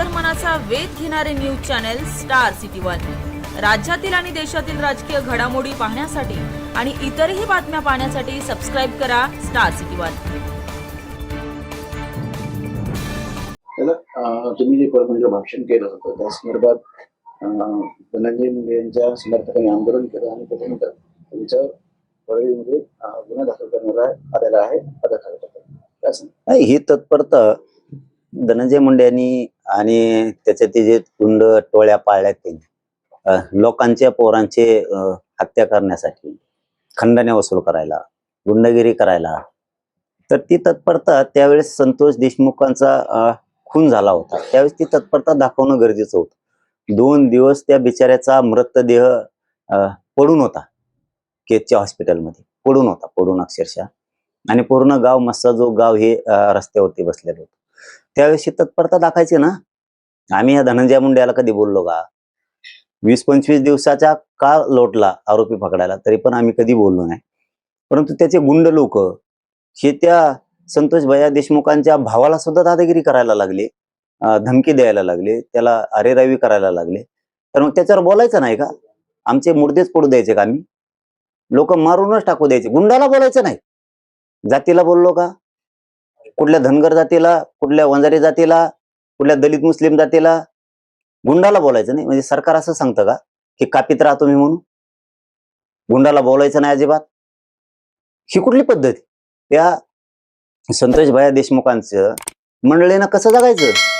अंतर्मनाचा वेध घेणारे news channel star city one. राज्यातील आणि देशातील राजकीय घडामोडी पाहण्यासाठी आणि इतरही बातम्या पाहण्यासाठी सबस्क्राईब करा स्टार सिटी वन. तुम्ही जे परभणीला भाषण केलं होतं त्या संदर्भात धनंजय मुंडे यांच्या समर्थकांनी आंदोलन केलं आणि त्याच्यानंतर त्यांच्या परळीमध्ये गुन्हा दाखल करण्यात आलेला आहे सांग नाही, ही तत्परता धनंजय मुंडे यांनी आणि त्याचे ते जे कुंड टोळ्या पाळल्यात त्यांनी लोकांच्या पोरांचे हत्या करण्यासाठी खंडण्या वसूल करायला गुंडगिरी करायला तर ती तत्परता त्यावेळेस संतोष देशमुखांचा खून झाला होता. त्यावेळेस ती तत्परता दाखवणं गरजेचं होतं. दोन दिवस त्या बिचाऱ्याचा मृतदेह पडून होता. केतच्या हॉस्पिटलमध्ये पडून होता पडून अक्षरशः. आणि पूर्ण गाव मस्साजोग गाव हे रस्त्यावरती बसलेलं होतं. त्यावेळेस तत्परता दाखायची ना? आम्ही या धनंजय मुंड्याला कधी बोललो का? वीस पंचवीस दिवसाचा का लोटला आरोपी पकडायला तरी पण आम्ही कधी बोललो नाही. परंतु त्याचे गुंड लोक हे त्या संतोष भैया देशमुखांच्या भावाला सुद्धा दादागिरी करायला लागले धमकी द्यायला लागले त्याला अरेरावी करायला लागले. तर मग त्याच्यावर बोलायचं नाही का? आमचे मुर्देच पडू द्यायचे का आम्ही? लोक मारूनच टाकू द्यायचे. गुंडाला बोलायचं नाही. जातीला बोललो का? कुठल्या धनगर जातीला कुठल्या वंजारी जातीला कुठल्या दलित मुस्लिम जातीला? गुंडाला बोलायचं नाही. म्हणजे सरकार असं सांगतं का? की कापीत राहा तुम्ही म्हणून. गुंडाला बोलायचं नाही अजिबात. ही कुठली पद्धत? त्या संतोष भया देशमुखांचं मंडळीनं कसं जगायचं?